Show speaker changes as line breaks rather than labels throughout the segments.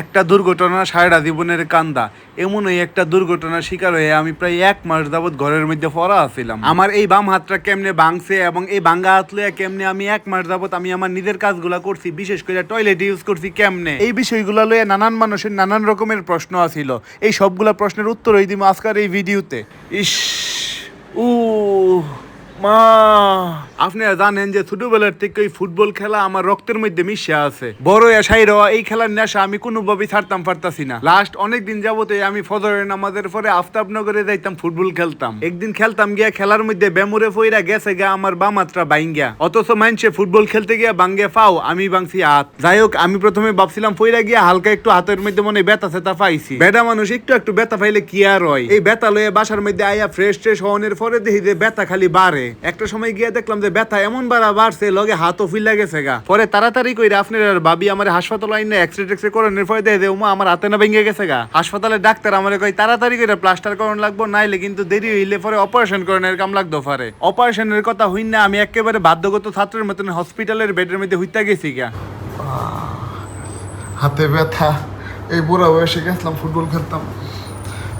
একটা দুর্ঘটনা সারাটা জীবনের কান্দা। এমনই একটা দুর্ঘটনার শিকার হয়ে আমি প্রায় এক মাস যাবৎ ঘরের মধ্যে পড়া আছিলাম। আমার এই বাম হাতটা কেমনে ভাঙছে এবং এই ভাঙ্গা হাত লইয়া কেমনে আমি এক মাস যাবৎ আমি আমার নিজের কাজগুলা করছি, বিশেষ করে টয়লেট ইউজ করছি কেমনে? এই বিষয়গুলো লইয়া নানান মানুষের নানান রকমের প্রশ্ন আছিল। এই সবগুলা প্রশ্নের উত্তর ওই দিব আজকের এই ভিডিওতে। ইস উ মা। আপনারা জানেন যে ছোটবেলার থেকে ওই ফুটবল খেলা আমার রক্তের মধ্যে মিশে আছে। বড় এসাই রওয়া এই খেলার নেশা আমি কোনোভাবেই ছাড়তাম, পারতাছি না। লাস্ট অনেক দিন যাবতে আমি ফজরের নামাজের পরে আফতাবনগরে যাইতাম, ফুটবল খেলতাম। একদিন খেলতাম গিয়া খেলার মধ্যে বেমুরে ফইরা গেছে গা আমার বামাত্রা বাইঙ্গা অথচ মানছে ফুটবল খেলতে গিয়া বাঙ্গে ফাও, আমি বাংছি হাত। যাই হোক আমি প্রথমে ভাবছিলাম ফইরা গিয়া হালকা একটু হাতের মধ্যে মনে ব্যথা সেতা পাইছি। বেডা মানুষ, একটু একটু ব্যথা পাইলে কি আর হয়? এই ব্যথা লয়ে বাসার মধ্যে আইয়া ফ্রেশ ট্রেশ হওয়ার পরে দেখি যে ব্যথা খালি বাড়ে। একটা সময় গিয়ে দেখলাম যে ব্যথা এমন বাড়া বাড়ছে লগে হাতও ফিল্লা গেছে গা। পরে তাড়াতাড়ি কইরা আপনার আর ভাবি আমার হাসপাতাল আইনে এক্সরে টেক্সরে করানোর পরে দেয় যে উমা আমার হাতে না ভেঙে গেছে গা। হাসপাতালে ডাক্তার আমার কই তাড়াতাড়ি কইরা প্লাস্টার করানো লাগবো, নাইলে কিন্তু দেরি হইলে পরে অপারেশন করানোর কাম লাগতো পারে অপারেশনের কথা হই না আমি একেবারে বাধ্যগত ছাত্রের মতন হসপিটালের বেডের মধ্যে হইতা গেছি গা।
হাতে ব্যথা, এই বুড়া বয়সে গেছিলাম ফুটবল খেলতাম।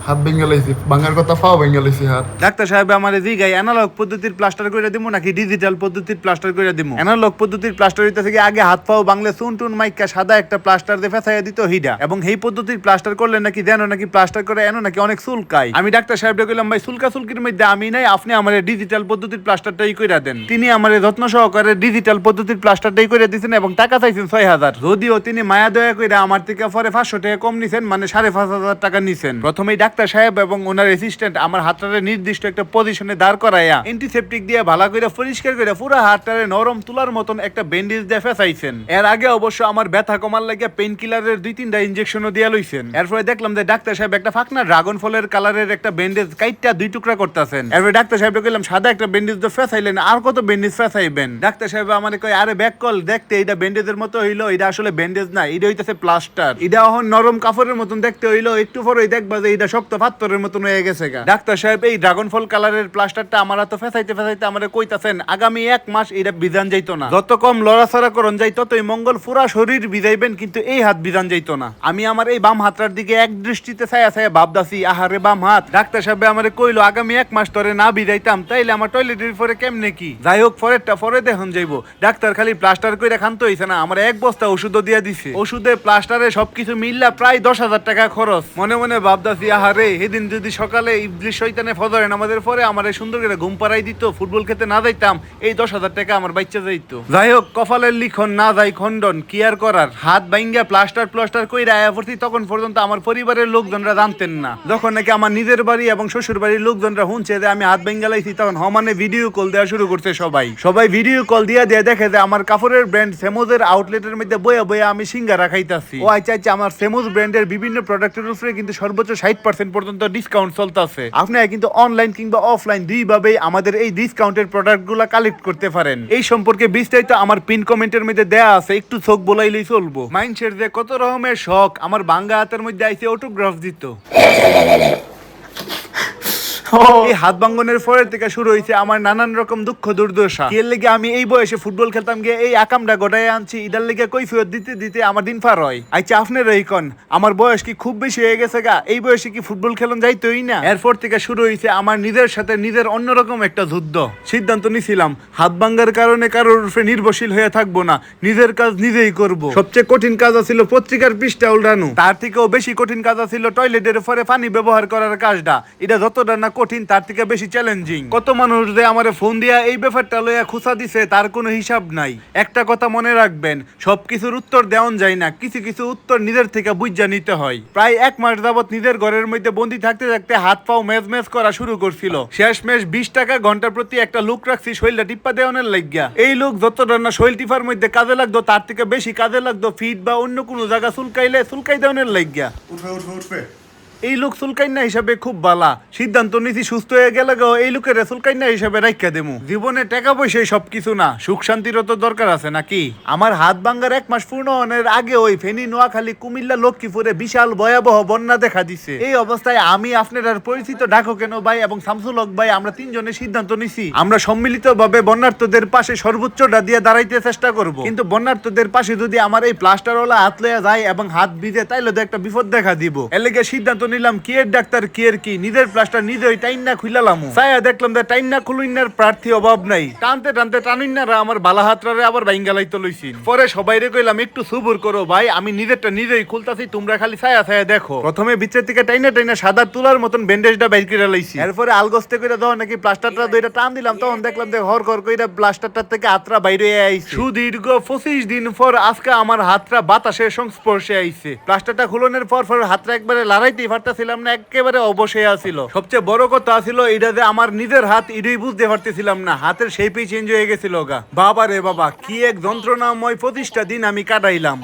হাত ভেঙে লাইছি ভাঙার কথা পাও ভেঙে লাইছি হাত।
ডাক্তার সাহেব, আমার জিগাই অ্যানালগ পদ্ধতির প্লাস্টার করে দিমু নাকি ডিজিটাল পদ্ধতির প্লাস্টার করে দিমু? অ্যানালগ পদ্ধতির প্লাস্টার হইতে থেকে আগে হাত পাও বাংলা সুন টুন মাইকা সাদা একটা প্লাস্টার দিয়ে ফেসাইয়া দিত হিডা। এবং এই পদ্ধতির প্লাস্টার করলে নাকি যেন নাকি প্লাস্টার করে এনো নাকি অনেক চুলকাই আমি ডাক্তার সাহেবকে কইলাম, ভাই, চুলকা চুলকির মধ্যে আমি নাই, আপনি আমার ডিজিটাল পদ্ধতির প্লাস্টারটাই কইরা দেন। তিনি আমার যত্ন সহকারে ডিজিটাল পদ্ধতির প্লাস্টারটাই করে দিয়েছেন এবং টাকা চাইছেন ছয় হাজার। যদিও তিনি মায়া দয়া কইরা আমার থেকে পরে পাঁচশো টাকা কম নিছেন মানে সাড়ে পাঁচ হাজার টাকা নিছেন। প্রথমেই ডাক্তার সাহেব এবং ওনার অ্যাসিস্ট্যান্ট আমার হাতটারে নির্দিষ্ট একটা পজিশনে দাঁড় করাইয়া অ্যান্টিসেপটিক দিয়ে ভালো করে পরিষ্কার করে পুরো হাতটারে নরম তুলার মতন একটা ব্যান্ডেজ দিয়ে ফেসাইছেন। এর আগে অবশ্য আমার ব্যথা কমার লাগে পেইন কিলারের দুই তিনটা ইনজেকশনও দিয়া লইছেন। এরপরে দেখলাম যে ডাক্তার সাহেব একটা ফাঁকনা ড্রাগন ফলের কালারের একটা ব্যান্ডেজ কাইটটা দুই টুকরা করতেছেন। এরপরে ডাক্তার সাহেব কইলাম, সাদা একটা ব্যান্ডেজ তো ফেসাইলেন, আর কত ব্যান্ডেজ ফেসাইবেন? ডাক্তার সাহেব আমার কই আরে ব্যাক কল, দেখতে এটা ব্যান্ডেজের মতো হইল এটা আসলে ব্যান্ডেজ না এটা হইতাছে প্লাস্টার এটা নরম কাপড়ের মতন দেখতে হইল, একটু পরেই দেখবা যে এটা শক্ত পাথরের মতন হয়ে গেছে গা। ডাক্তার সাহেব, এই ড্রাগন ফল কালারের প্লাস্টারটা আমার তো ফেসাইতে ফেসাইতে আমার কইতাছেন, আগামী এক মাস এটা বিধান যাইতো না। যত কম লড়াছড়া করন যাই, ততই মঙ্গল পুরা শরীর বিজাইবেন কিন্তু এই হাত বিধান যাইতো না। আমি আমার এই বাম হাতটার দিকে এক দৃষ্টিতে ছায়া ছায়া ভাবদাসি আহারে বাম হাত। ডাক্তার সাহেব আমারে কইলো, আগামী এক মাস ধরে না বিদাইতাম তাইলে আমার টয়লেটের পরে কেমনে কি? যাই হোক, পরেরটা, পরে দেখুন যাইবো। ডাক্তার খালি প্লাস্টার কইরা খান্ত হইছে না, আমার এক বস্তা ওষুধও দিয়া দিছে। ওষুধে প্লাস্টারে সবকিছু মিললা প্রায় দশ হাজার টাকা খরচ। মনে মনে ভাবদাসি আহারে সেদিন যদি সকালে ইবলিশ শৈতানে ফজরে নামাজের পরে আমার এই সুন্দর করে ঘুম পাড়াই দিত, ফুটবল খেতে না যাইতাম, এই দশ হাজার টাকা আমার বাচ্চা যাইতো। যাই হোক, কপালের লিখন না যাই খণ্ডন, কি আর করার? হাত বাইঙ্গা প্লাস্টার প্লাস্টার কইরা আয়া পড়ছি, তখন পর্যন্ত আমার পরিবারের লোকজনরা জানতেন না। যখন নাকি আমার নিজের বাড়ি এবং শ্বশুর বাড়ির লোকজনরা শুনছে যে আমি হাত বাইঙ্গা লাইছি, তখন হমানে ভিডিও কল দেওয়া শুরু করছে সবাই। সবাই ভিডিও কল দিয়া দিয়ে দেখে যে আমার কাপড়ের ব্র্যান্ড সেমোজের আউটলেটের মধ্যে বইয়া বইয়া আমি সিঙ্গারা খাইতাছি। ও আচ্ছা আচ্ছা আমার সেমোজ ব্র্যান্ডের বিভিন্ন প্রোডাক্টের উপরে কিন্তু সর্বোচ্চ ষাট পার্সেন্ট পর্যন্ত ডিসকাউন্ট চলতেছে। আপনারা কিন্তু অনলাইন কিংবা অফলাইন দুইভাবেই আমাদের এই ডিসকাউন্টের প্রোডাক্টগুলো কালেক্ট করতে পারেন। এই সম্পর্কে বিস্তারিত আমার পিন কমেন্টের মধ্যে দেয়া আছে একটু চোখ বলাইলেই চলবো। মাইন্ডসেট যে কত রকমের শখ আমার বাঙ্গা হাতের মধ্যে আইসে অটোগ্রাফ দিত। এই হাত ভাঙ্গনের থেকে শুরু হয়েছে আমার নানান রকম দুঃখ, দুর্দশা। এর লেগে আমি এই বয়সে ফুটবল খেলতাম গিয়ে এই আকামটা আনছি, ইদার লেগে দিতে দিতে আমার দিন হয়। আচ্ছা আমার বয়স কি খুব বেশি হয়ে গেছে গা? এই বয়সে কি ফুটবল খেলন যাইতোই না? এরপর থেকে শুরু হয়েছে আমার নিজের সাথে নিজের অন্যরকম একটা যুদ্ধ। সিদ্ধান্ত নিছিলাম, হাত ভাঙ্গার কারণে কারোর উপরে নির্ভরশীল হয়ে থাকব না, নিজের কাজ নিজেই করব। সবচেয়ে কঠিন কাজ ছিল পত্রিকার পৃষ্ঠা উল্টানো। তার থেকেও বেশি কঠিন কাজ ছিল টয়লেটের পরে পানি ব্যবহার করার কাজটা। এটা যতটা না কঠিন, তার থেকে বেশি চ্যালেঞ্জিং কত মানুষ যে আমার ফোন দিয়া এই ব্যাপারটা লইয়া খুসা দিছে, তার কোনো হিসাব নাই। একটা কথা মনে রাখবেন সব কিছুর উত্তর দেওয়ান যায় না, কিছু কিছু উত্তর নিজের থেকে বুঝা নিতে হয়। প্রায় এক মাস যাবত নিজের ঘরের মধ্যে বন্দি থাকতে থাকতে হাত পাও মেজ মেজ করা শুরু করছিল। শেষ মেশ বিশ টাকা ঘণ্টার প্রতি একটা লুক রাখছি শৈলটা টিপ্পা দেওয়ানের লাগিয়া। এই লোক যতটা না শৈল টিপার মধ্যে কাজে লাগতো, তার থেকে বেশি কাজে লাগতো ফিট বা অন্য কোনো জায়গা চুলকাইলে চুলকাই দেওয়ানের লাগিয়া।
উঠবে উঠবে উঠবে।
এই লোক সুলকাইনা হিসাবে খুব বালা। সিদ্ধান্ত নিছি সুস্থ হয়ে গেলে গো, এই লোকের সুলকাইনা হিসাবে রাখা দেমু। জীবনে টাকা পয়সাই সবকিছু না, সুখ শান্তিরও তো দরকার আছে নাকি? আমার হাত ভাঙ্গার এক মাস পূর্ণ হওয়ার আগে ওই ফেনী নোয়াখালী কুমিল্লা লক্ষ্মীপুরে বিশাল ভয়াবহ বন্যা দেখা দিছে। এই অবস্থায় আমি আপনার পরিচিত ডাকো কেন ভাই এবং শামসুল হক ভাই আমরা তিনজনে সিদ্ধান্ত নিছি। আমরা সম্মিলিত ভাবে বন্যার্থদের পাশে সর্বোচ্চটা দিয়ে দাঁড়াইতে চেষ্টা করব। কিন্তু বন্যার্থদের পাশে যদি আমার এই প্লাস্টারওয়ালা হাত লইয়া যায় এবং হাত ভিজে, তাইলে তো একটা বিপদ দেখা দিব। লেগে সিদ্ধান্ত নিলাম, কি এর ডাক্তার, কি এর কি? নিজের প্লাস্টার নিজেই টাইন না খুইলালাম। সায়া দেখলাম যে টাইন না খুলুইনার প্রার্থী অভাব নাই। টানতে টানতে টানুইনারা আমার বালা হাতরারে আবার বাইঙ্গালাইতে লইছি পরে সবাইরে কইলাম, একটু সুবুর করো ভাই, আমি নিজেরটা নিজেই খুলতাছি, তোমরা খালি ছায়া ছায়া দেখো। প্রথমে বিচের থেকে টাইনা টাইনা সাদা তুলার মতন ব্যান্ডেজটা বাইর করে লাইছি। এরপরে আলগস্তে করে দাও নাকি প্লাস্টারটা দুইটা টান দিলাম, তখন দেখলাম যে হর কর কইরা প্লাস্টারটা থেকে হাতরা বাইরে আইছে। সুদীর্ঘ পঁচিশ দিন পর আজকে আমার হাতটা বাতাসের সংস্পর্শে আইছে। প্লাস্টারটা খুলনের পর পর হাতটা একবারে লড়াইতেই পারতেছিলাম না, একেবারে অবশ্যই আসিল সবচেয়ে বড় কথা ছিল এটা যে আমার নিজের হাত ইডুই বুঝতে পারতেছিলাম না, হাতের শেপই চেঞ্জ হয়ে গেছিল গা। বাবা রে বাবা, কি এক যন্ত্রণাময় প্রতিষ্ঠা দিন আমি কাটাইলাম।